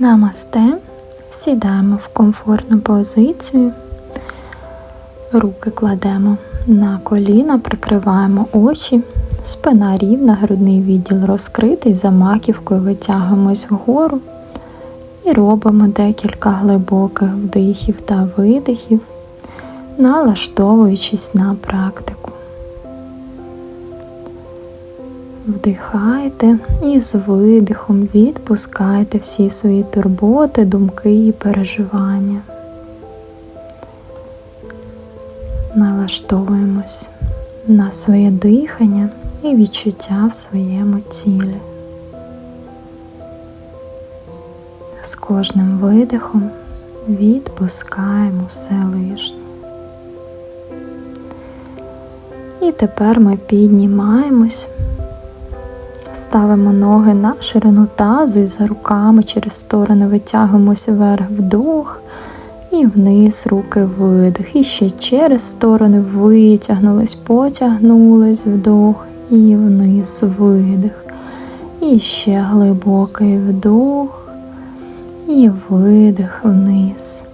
Намасте. Сідаємо в комфортну позицію. Руки кладемо на коліна, прикриваємо очі, спина рівна, грудний відділ розкритий, за маківкою витягуємось вгору і робимо декілька глибоких вдихів та видихів, налаштовуючись на практику. Вдихайте і з видихом відпускайте всі свої турботи, думки і переживання. Налаштовуємось на своє дихання і відчуття в своєму тілі. З кожним видихом відпускаємо все лишнє. І тепер ми піднімаємось. Ставимо ноги на ширину тазу і за руками через сторони витягуємося вверх вдох і вниз руки видих. І ще через сторони витягнулись, потягнулись вдох і вниз видих. І ще глибокий вдох і видих вниз.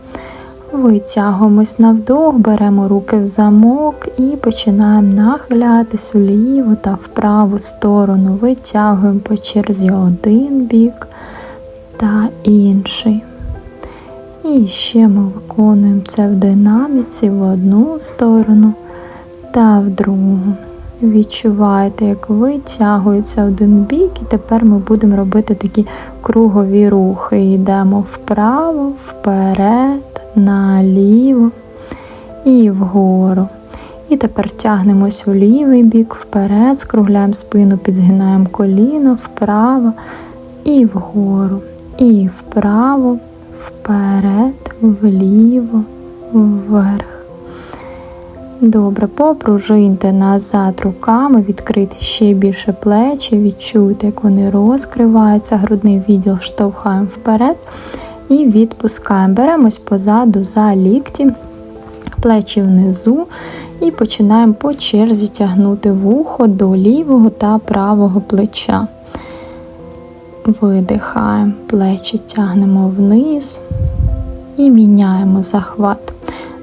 Витягуємось на вдох, беремо руки в замок і починаємо нахилятись вліву та в праву сторону. Витягуємо по черзі один бік та інший. І ще ми виконуємо це в динаміці в одну сторону та в другу. Відчуваєте, як витягується один бік, і тепер ми будемо робити такі кругові рухи. Йдемо вправо, вперед наліво і вгору. І тепер тягнемось в лівий бік, вперед, скругляємо спину, підзгинаємо коліно, вправо і вгору. І вправо, вперед, вліво, вверх. Добре, попружиньте назад руками, відкрити ще більше плечі, відчуйте, як вони розкриваються, грудний відділ штовхаємо вперед і відпускаємо. Беремось позаду за лікті, плечі внизу і починаємо по черзі тягнути вухо до лівого та правого плеча. Видихаємо, плечі тягнемо вниз і міняємо захват.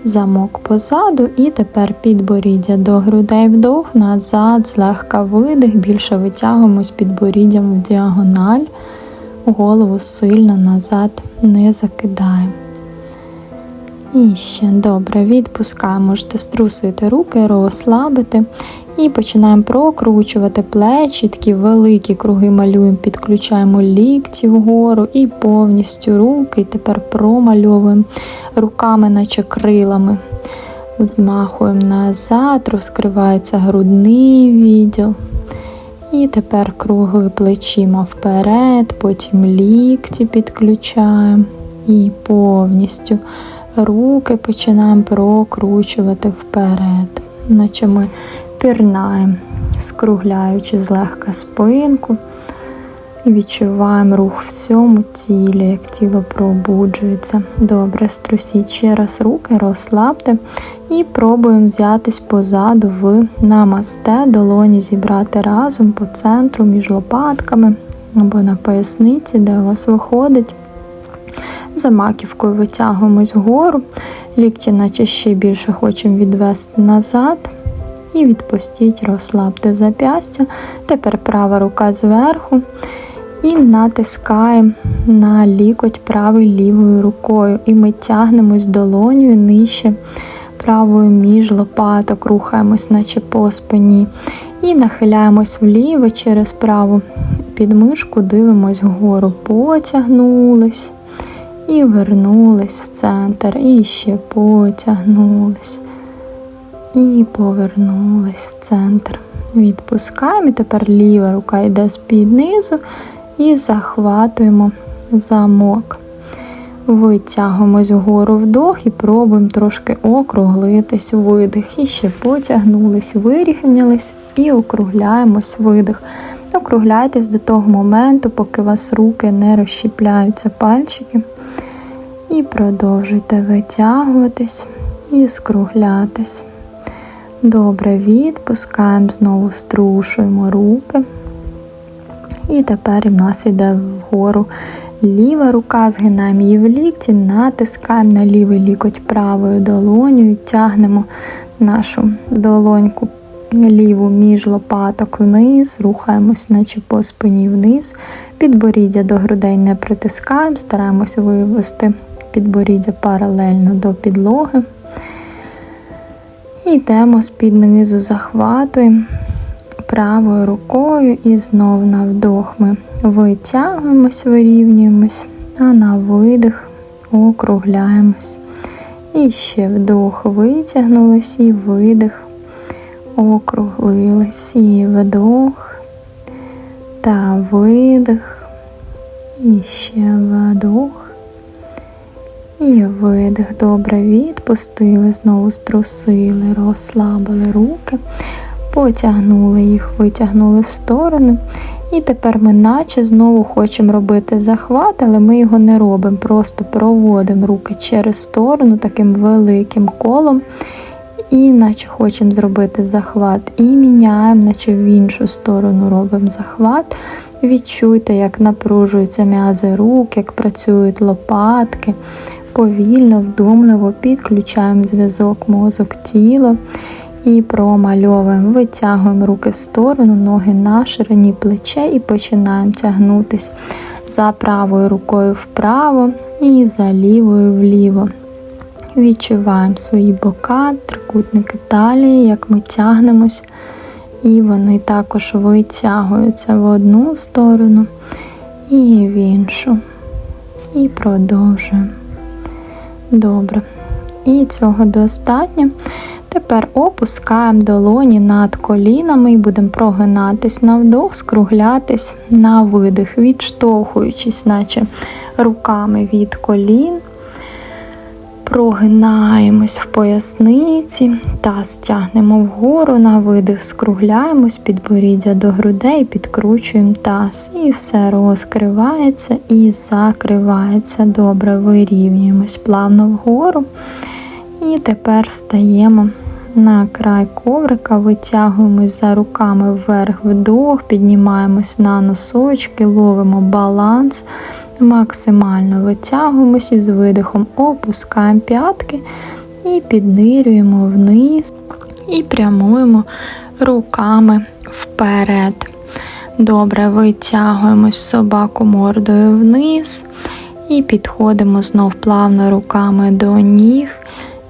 Замок позаду, і тепер підборіддя до грудей вдох, назад, злегка видих, більше витягуємось підборіддям в діагональ голову сильно назад не закидаємо. І ще добре відпускаємо, можете струсити руки, розслабити. І починаємо прокручувати плечі, такі великі круги малюємо, підключаємо лікті вгору і повністю руки. І тепер промальовуємо руками, наче крилами. Змахуємо назад, розкривається грудний відділ. І тепер кругли плечима вперед, потім лікті підключаємо і повністю руки починаємо прокручувати вперед, наче ми пірнаємо, скругляючи злегка спинку. І відчуваємо рух в цьому тілі, як тіло пробуджується. Добре, струсіть ще раз руки, розслабте і пробуємо взятись позаду в намасте, долоні зібрати разом по центру між лопатками або на поясниці, де у вас виходить. За маківкою витягуємось вгору, лікті, наче ще більше хочемо відвести назад. І відпустіть, розслабте зап'ястя. Тепер права рука зверху. І натискаємо на лікоть правою лівою рукою. І ми тягнемось долонею нижче правою між лопаток, рухаємось, наче по спині. І нахиляємось вліво через праву підмишку, дивимось вгору, потягнулись. І вернулись в центр. І ще потягнулись. І повернулись в центр. Відпускаємо. І тепер ліва рука йде з-під низу і захватуємо замок. Витягуємось вгору вдох і пробуємо трошки округлитись видих. І ще потягнулись, вирівнялись і округляємось видих. Округляйтесь до того моменту, поки у вас руки не розщіпляються пальчики. І продовжуйте витягуватись і скруглятись. Добре, відпускаємо, знову струшуємо руки. І тепер в нас йде вгору. Ліва рука згинаємо її в лікті, натискаємо на лівий лікоть правою долонею, тягнемо нашу долоньку ліву між лопаток вниз, рухаємось, наче по спині вниз, підборіддя до грудей не притискаємо, стараємось вивести підборіддя паралельно до підлоги. І йдемо з-під низу, захватуємо правою рукою і знов на вдох ми витягуємось, вирівнюємось, а на видих округляємось. І ще вдох витягнулись і видих, округлились, і вдох та видих, і ще вдох. І видих. Добре відпустили, знову струсили, розслабили руки, потягнули їх, витягнули в сторону. І тепер ми наче знову хочемо робити захват, але ми його не робимо. Просто проводимо руки через сторону таким великим колом. І наче хочемо зробити захват. І міняємо, наче в іншу сторону робимо захват. Відчуйте, як напружуються м'язи рук, як працюють лопатки. Повільно, вдумливо підключаємо зв'язок мозок тіло і промальовуємо, витягуємо руки в сторону, ноги на ширині плече і починаємо тягнутись за правою рукою вправо і за лівою вліво. Відчуваємо свої бока, трикутники талії, як ми тягнемось, і вони також витягуються в одну сторону і в іншу. І продовжуємо. Добре. І цього достатньо. Тепер опускаємо долоні над колінами і будемо прогинатись на вдох, скруглятись на видих, відштовхуючись, наче руками від колін. Прогинаємось в поясниці, таз тягнемо вгору на видих, скругляємось підборіддя до грудей, підкручуємо таз. І все розкривається і закривається. Добре, вирівнюємось плавно вгору. І тепер встаємо на край коврика, витягуємось за руками вверх вдох, піднімаємось на носочки, ловимо баланс. Максимально витягуємося з видихом, опускаємо п'ятки і піднирюємо вниз і прямуємо руками вперед. Добре, витягуємось собаку мордою вниз і підходимо знов плавно руками до ніг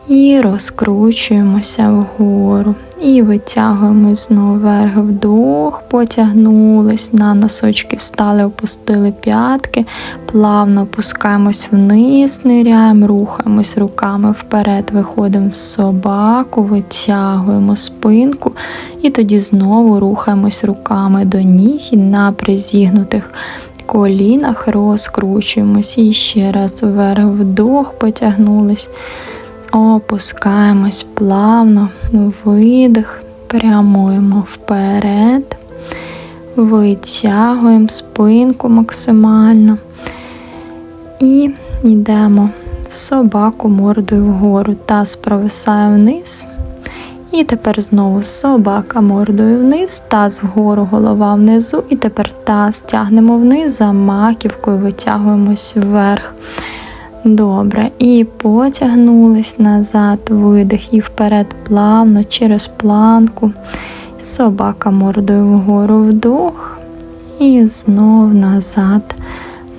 і розкручуємося вгору. І витягуємо знову вверх вдох, потягнулись, на носочки встали, опустили п'ятки, плавно опускаємось вниз, ниряємо, рухаємось руками вперед, виходимо в собаку, витягуємо спинку, і тоді знову рухаємось руками до ніг і на призігнутих колінах розкручуємось. І ще раз вверх вдох, потягнулись. Опускаємось плавно, видих, прямуємо вперед, витягуємо спинку максимально. І йдемо в собаку мордою вгору. Таз провисає вниз. І тепер знову собака мордою вниз, таз вгору, голова внизу, і тепер таз тягнемо вниз, за маківкою витягуємось вверх. Добре. І потягнулись назад, видих і вперед плавно через планку. Собака мордою вгору вдох. І знов назад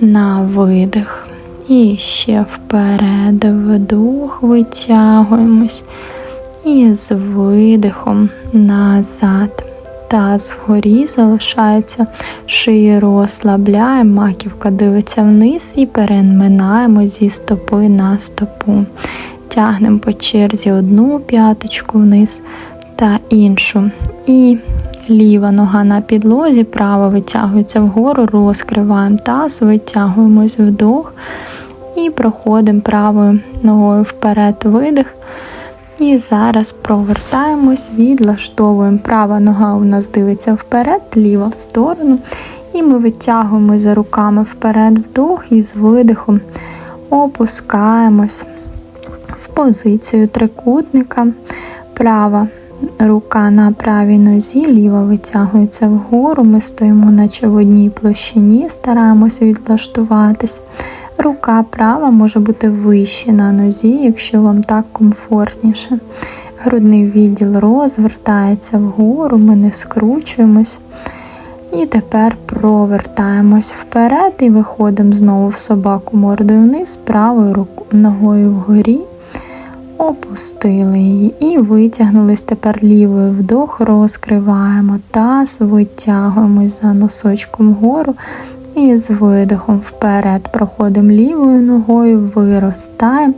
на видих. І ще вперед вдох, витягуємось. І з видихом назад таз вгорі залишається, шиї розслабляємо, маківка дивиться вниз і переминаємо зі стопи на стопу. Тягнемо по черзі одну п'яточку вниз та іншу. І ліва нога на підлозі, права витягується вгору, розкриваємо таз, витягуємось вдох і проходимо правою ногою вперед видих. І зараз провертаємось, відлаштовуємо. Права нога у нас дивиться вперед, ліва в сторону. І ми витягуємо за руками вперед вдох і з видихом опускаємось в позицію трикутника. Права рука на правій нозі, ліва витягується вгору. Ми стоїмо, наче в одній площині, стараємось відлаштуватись. Рука права може бути вище на нозі, якщо вам так комфортніше. Грудний відділ розвертається вгору, ми не скручуємось. І тепер провертаємось вперед і виходимо знову в собаку мордою вниз, правою ногою вгорі, опустили її і витягнулись тепер лівою вдох, розкриваємо таз, витягуємось за носочком вгору. І з видихом вперед проходимо лівою ногою, виростаємо.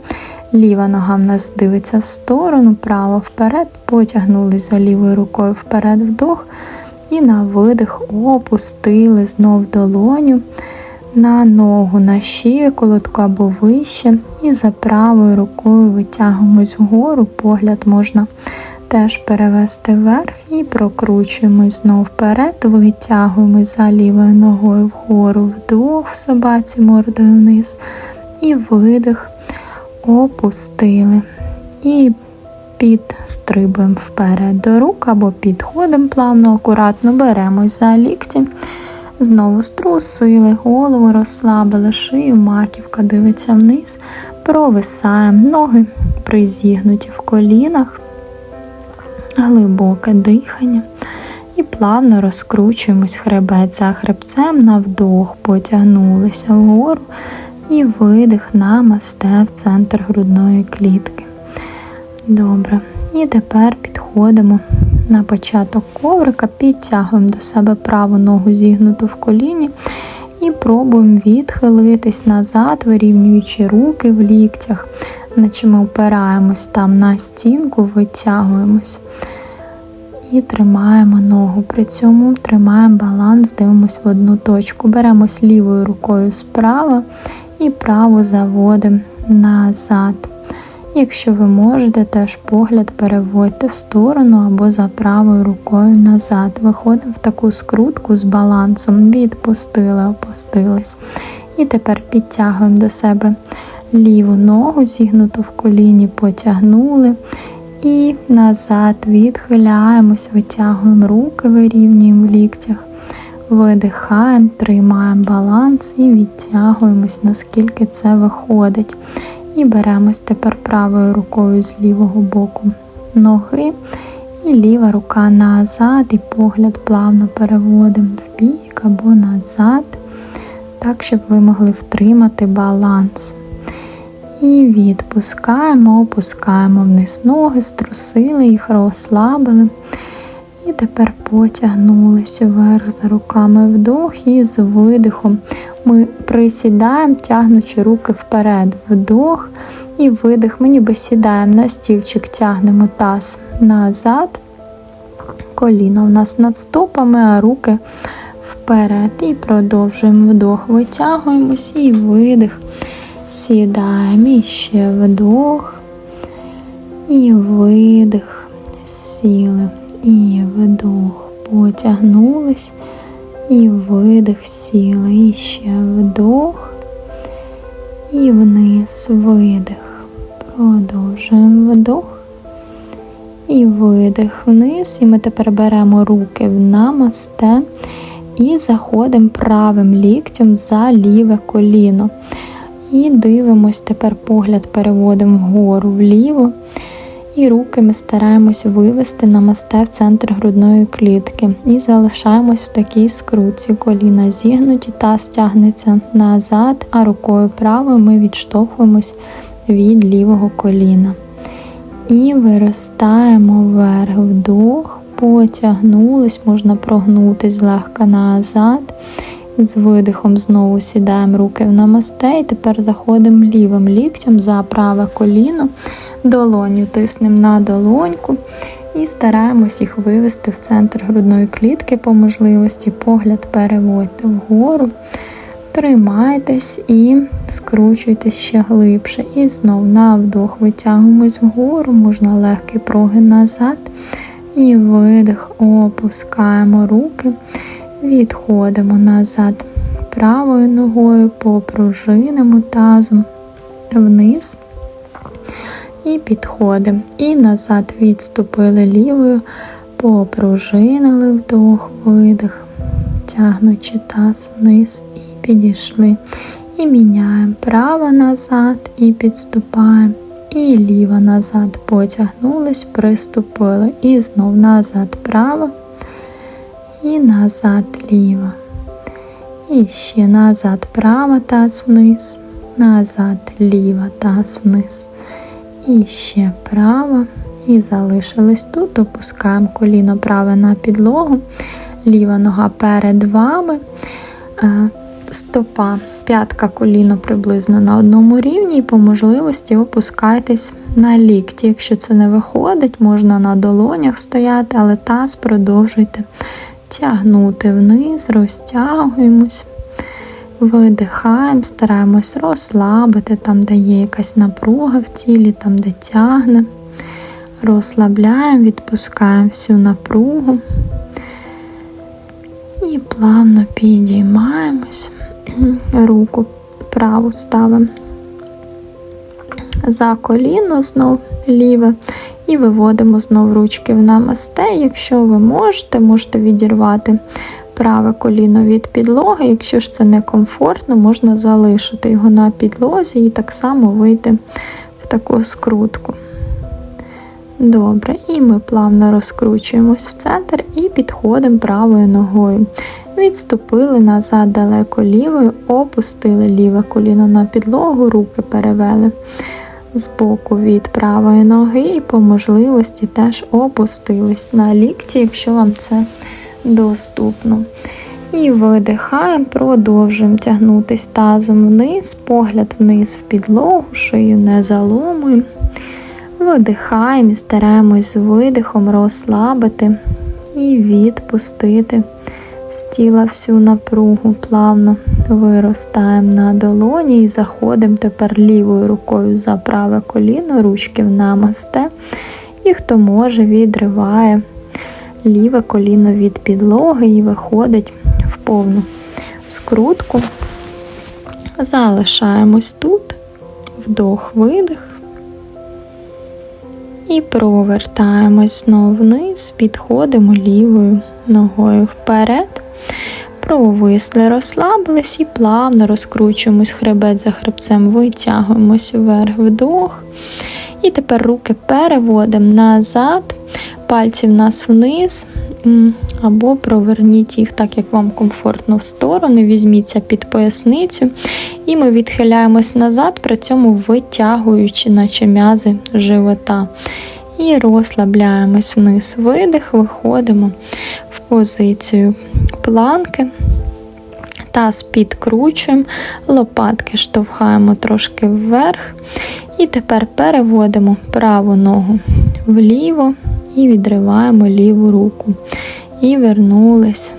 Ліва нога в нас дивиться в сторону, право вперед, потягнулись за лівою рукою вперед вдох. І на видих опустили знов долоню на ногу, на щиколотку або вище. І за правою рукою витягуємось вгору, погляд можна теж перевести вверх і прокручуємось знов вперед, витягуємось за лівою ногою вгору, вдох собаці мордою вниз. І видих, опустили. І підстрибуємо вперед до рук або підходимо плавно, акуратно беремось за лікті. Знову струсили, голову розслабили, шию, маківка дивиться вниз, провисаємо ноги призігнуті в колінах, глибоке дихання. І плавно розкручуємось хребет за хребцем на вдох, потягнулися вгору і видих на масте в центр грудної клітки. Добре. І тепер підходимо на початок коврика, підтягуємо до себе праву ногу зігнуту в коліні і пробуємо відхилитись назад, вирівнюючи руки в ліктях, наче ми опираємось там на стінку, витягуємось. І тримаємо ногу. При цьому тримаємо баланс, дивимося в одну точку. Беремось лівою рукою справа і праву заводимо назад. Якщо ви можете, теж погляд переводьте в сторону або за правою рукою назад. Виходимо в таку скрутку з балансом, відпустили, опустились. І тепер підтягуємо до себе ліву ногу, зігнуту в коліні, потягнули. І назад відхиляємось, витягуємо руки, вирівнюємо в ліктях, видихаємо, тримаємо баланс і відтягуємось, наскільки це виходить. І беремось тепер правою рукою з лівого боку ноги. І ліва рука назад, і погляд плавно переводимо в бік або назад, так, щоб ви могли втримати баланс. І відпускаємо, опускаємо вниз ноги, струсили їх, розслабили. І тепер потягнулися вверх за руками вдох і з видихом ми присідаємо, тягнучи руки вперед, вдох і видих. Ми ніби сідаємо на стільчик, тягнемо таз назад. Коліно у нас над стопами, а руки вперед. І продовжуємо вдох, витягуємось і видих. Сідаємо і ще вдох. І видих. Сіли. І вдох. Потягнулись. І видих сіли. І ще вдох. І вниз видих. Продовжуємо вдох. І видих вниз. І ми тепер беремо руки в намасте і заходимо правим ліктем за ліве коліно. І дивимось, тепер погляд переводимо вгору вліво. І руки ми стараємось вивести на масте в центр грудної клітки. І залишаємось в такій скрутці. Коліна зігнуті, та стягнеться назад, а рукою правою ми відштовхуємось від лівого коліна. І виростаємо вверх вдох, потягнулись, можна прогнутись злегка назад. З видихом знову сідаємо руки в намасте і тепер заходимо лівим ліктем за праве коліно, долоню тиснемо на долоньку і стараємось їх вивести в центр грудної клітки по можливості. Погляд переводьте вгору. Тримайтесь і скручуйтесь ще глибше. І знов на вдох витягуємось вгору, можна легкий прогин назад. І видих, опускаємо руки. Відходимо назад правою ногою, попружинимо тазом вниз. І підходимо. І назад відступили лівою, попружинили вдох, видих, тягнучи таз вниз і підійшли. І міняємо право назад і підступаємо. І ліво назад потягнулись, приступили. І знов назад право. І назад ліво. І ще назад право таз вниз. Назад ліво таз вниз. І ще право. І залишились тут. Опускаємо коліно праве на підлогу. Ліва нога перед вами. Е, стопа, п'ятка коліно приблизно на одному рівні, і по можливості опускайтесь на лікті. Якщо це не виходить, можна на долонях стояти, але таз продовжуйте тягнути вниз, розтягуємось, видихаємо, стараємось розслабити там, де є якась напруга в тілі, там, де тягне. Розслабляємо, відпускаємо всю напругу. І плавно підіймаємось, руку праву ставимо за коліно знов ліве. І виводимо знов ручки в намасте. Якщо ви можете, можете відірвати праве коліно від підлоги. Якщо ж це некомфортно, можна залишити його на підлозі і так само вийти в таку скрутку. Добре, і ми плавно розкручуємось в центр і підходимо правою ногою. Відступили назад далеко лівою, опустили ліве коліно на підлогу, руки перевели з боку від правої ноги, і по можливості теж опустились на лікті, якщо вам це доступно. І видихаємо, продовжуємо тягнутися тазом вниз, погляд вниз в підлогу, шию не заломуємо. Видихаємо і стараємось з видихом розслабити і відпустити з тіла всю напругу, плавно виростаємо на долоні і заходимо тепер лівою рукою за праве коліно, ручки в намасте. І хто може, відриває ліве коліно від підлоги і виходить в повну скрутку. Залишаємось тут, вдох, видих. І провертаємось знову вниз, підходимо лівою ногою вперед. Провисли, розслабились і плавно розкручуємось хребет за хребцем, витягуємось вверх вдох. І тепер руки переводимо назад, пальці в нас вниз, або проверніть їх так, як вам комфортно в сторони, візьміться під поясницю. І ми відхиляємось назад, при цьому витягуючи, наче м'язи живота. І розслабляємось вниз, видих, виходимо в позицію планки. Таз підкручуємо, лопатки штовхаємо трошки вверх. І тепер переводимо праву ногу вліво і відриваємо ліву руку. І вернулись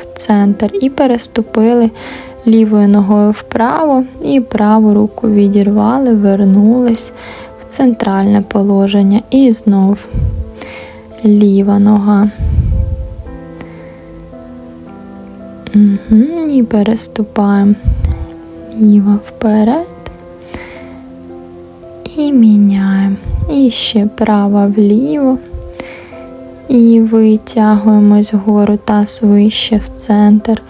в центр. І переступили лівою ногою вправо, і праву руку відірвали, вернулись в центральне положення. І знов ліва нога. Угу, І переступаємо ліво вперед. І міняємо. І ще право вліво. І витягуємось вгору таз вище в центр.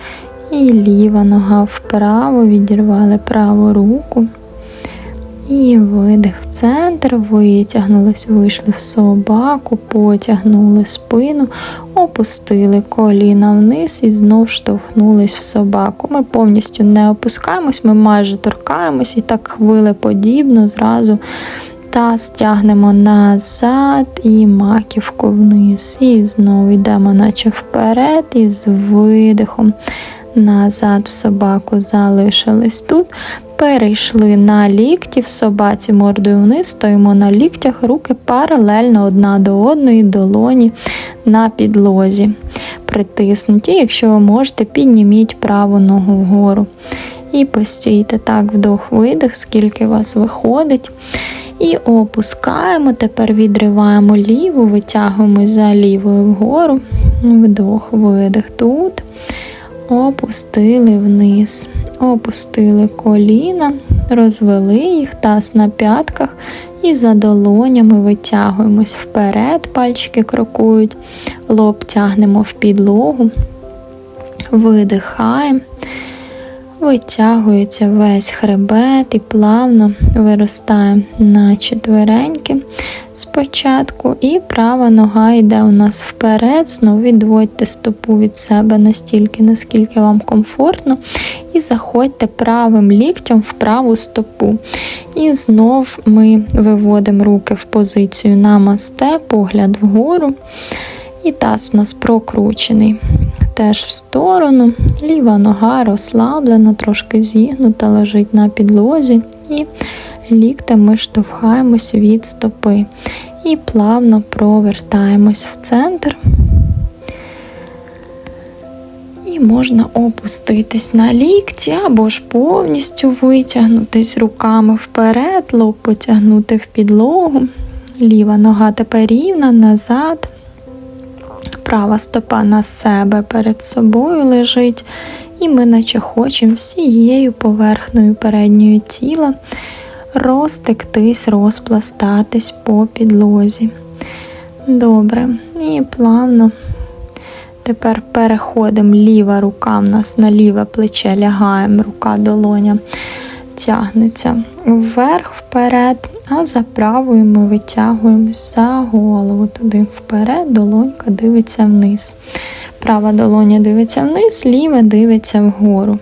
І ліва нога вправо, відірвали праву руку. І видих центр, витягнулись, вийшли в собаку, потягнули спину, опустили коліна вниз і знов штовхнулись в собаку. Ми повністю не опускаємось, ми майже торкаємось і так хвилеподібно зразу та стягнемо назад і маківку вниз. І знову йдемо, наче вперед, і з видихом назад в собаку залишились тут. Перейшли на лікті в собаці мордою вниз, стоїмо на ліктях, руки паралельно одна до одної, долоні на підлозі. Притиснуті, якщо ви можете, підніміть праву ногу вгору. І постійте так, вдох-видих, скільки у вас виходить. І опускаємо, тепер відриваємо ліву, витягуємо за лівою вгору, вдох, видих тут. Опустили вниз, опустили коліна, розвели їх таз на п'ятках і за долонями витягуємось вперед, пальчики крокують, лоб тягнемо в підлогу, видихаємо. Витягується весь хребет і плавно виростає на четвереньки спочатку, і права нога йде у нас вперед. Знову відводьте стопу від себе настільки, наскільки вам комфортно, і заходьте правим ліктем в праву стопу. І знов ми виводимо руки в позицію намасте, погляд вгору. І таз у нас прокручений теж в сторону. Ліва нога розслаблена, трошки зігнута, лежить на підлозі. І ліктем штовхаємось від стопи. І плавно провертаємось в центр. І можна опуститись на лікті або ж повністю витягнутись руками вперед, лоб потягнути в підлогу. Ліва нога тепер рівна, назад. Права стопа на себе перед собою лежить, і ми наче хочемо всією поверхнею передньої тіла розтектись, розпластатись по підлозі. Добре, і плавно. Тепер переходимо ліва рука в нас на ліве плече лягаємо, рука долоня тягнеться вверх, вперед, а за правою ми витягуємось за голову туди вперед, долонька дивиться вниз. Права долоня дивиться вниз, ліва дивиться вгору.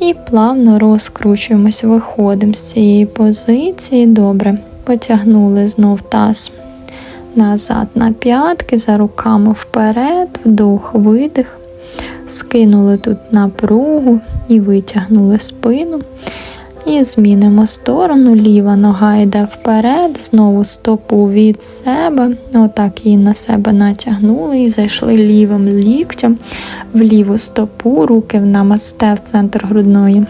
І плавно розкручуємось, виходимо з цієї позиції. Добре. Потягнули знов таз назад на п'ятки, за руками вперед, вдох, видих. Скинули тут напругу і витягнули спину. І змінимо сторону, ліва нога йде вперед, знову стопу від себе. Отак її на себе натягнули і зайшли лівим ліктем в ліву стопу, руки в намасте в центр грудної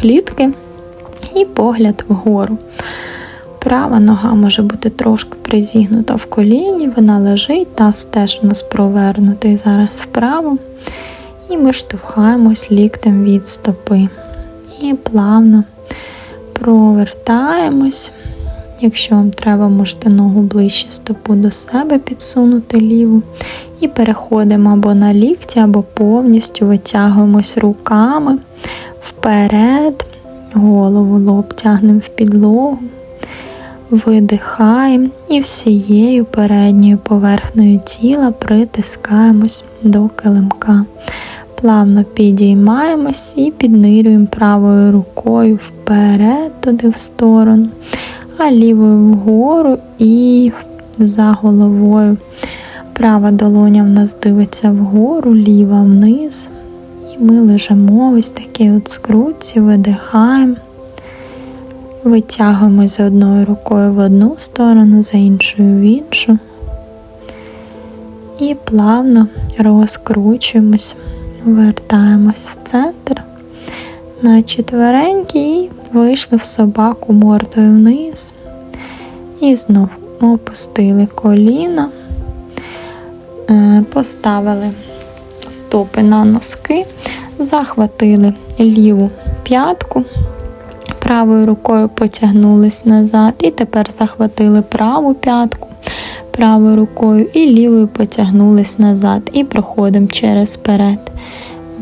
клітки і погляд вгору. Права нога може бути трошки призігнута в коліні, вона лежить, таз теж у нас провернутий зараз вправо. І ми штовхаємось ліктем від стопи. І плавно провертаємось. Якщо вам треба, можете ногу ближче стопу до себе підсунути ліву. І переходимо або на лікті, або повністю витягуємось руками вперед, голову лоб тягнемо в підлогу, видихаємо і всією передньою поверхнею тіла притискаємось до килимка. Плавно підіймаємось і піднирюємо правою рукою вперед, туди в сторону, а лівою вгору і за головою. Права долоня в нас дивиться вгору, ліва вниз. І ми лежимо ось такі от скрутці, видихаємо, витягуємось з одною рукою в одну сторону, за іншою в іншу. І плавно розкручуємось вертаємось в центр на четверенькі і вийшли в собаку мордою вниз. І знов опустили коліна, е, поставили стопи на носки, захватили ліву п'ятку, правою рукою потягнулись назад, і тепер захватили праву п'ятку правою рукою і лівою потягнулись назад. І проходимо через перед.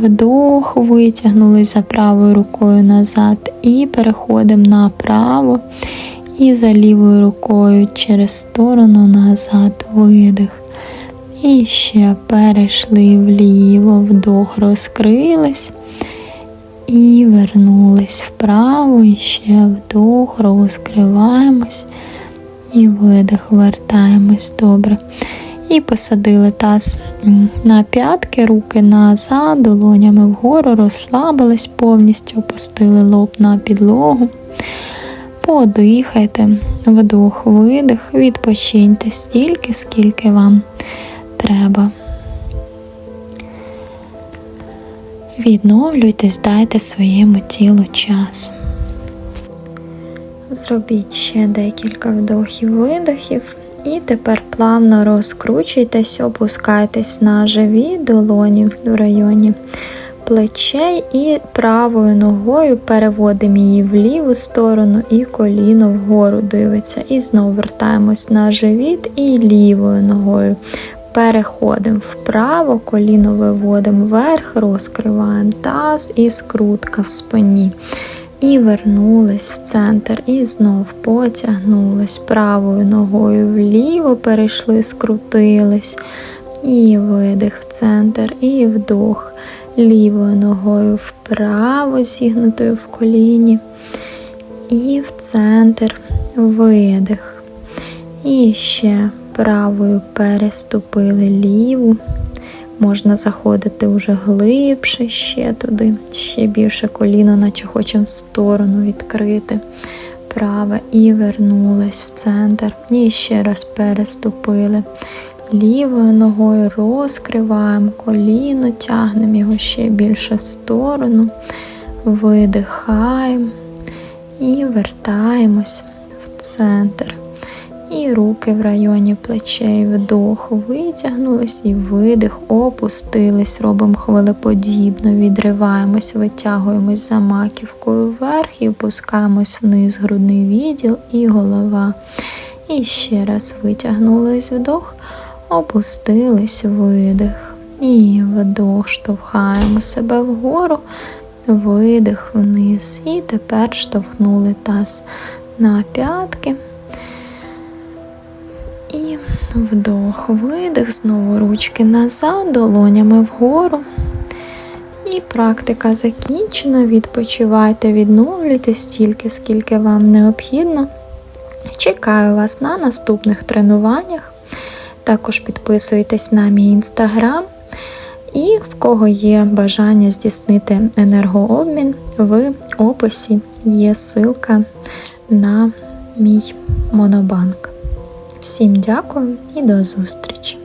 Вдох, витягнулись за правою рукою назад. І переходимо направо. І за лівою рукою через сторону назад видих. І ще перейшли вліво, вдох, розкрились. І вернулись вправо, і ще вдох, розкриваємось. І видих, вертаємось добре. І посадили таз на п'ятки, руки назад, долонями вгору, розслабились, повністю опустили лоб на підлогу. Подихайте, вдох, видих, відпочиньте стільки, скільки вам треба. Відновлюйтесь, дайте своєму тілу час. Зробіть ще декілька вдохів-видохів. І тепер плавно розкручуйтесь, опускайтесь на живі долоні в районі плечей і правою ногою переводимо її в ліву сторону і коліно вгору дивиться. І знову вертаємось на живіт і лівою ногою. Переходимо вправо, коліно виводимо вверх, розкриваємо таз і скрутка в спині. І вернулись в центр, і знов потягнулись правою ногою вліво, перейшли, скрутились. І видих в центр, і вдох лівою ногою вправо, зігнутою в коліні. І в центр видих. І ще правою переступили ліву. Можна заходити вже глибше ще туди, ще більше коліно, наче хочемо в сторону відкрити. Праве і вернулись в центр. І ще раз переступили. Лівою ногою розкриваємо коліно, тягнемо його ще більше в сторону, видихаємо і вертаємось в центр. І руки в районі плечей, вдох, витягнулись і видих, опустились, робимо хвилеподібно, відриваємось, витягуємось за маківкою вверх і опускаємось вниз грудний відділ і голова. І ще раз витягнулись вдох, опустились, видих. І вдох, штовхаємо себе вгору, видих вниз. І тепер штовхнули таз на п'ятки. Вдох, видих, знову ручки назад, долонями вгору. І практика закінчена. Відпочивайте, відновлюйтесь стільки, скільки вам необхідно. Чекаю вас на наступних тренуваннях. Також підписуйтесь на мій інстаграм. І в кого є бажання здійснити енергообмін, в описі є ссылка на мій монобанк. Всім дякую і до зустрічі!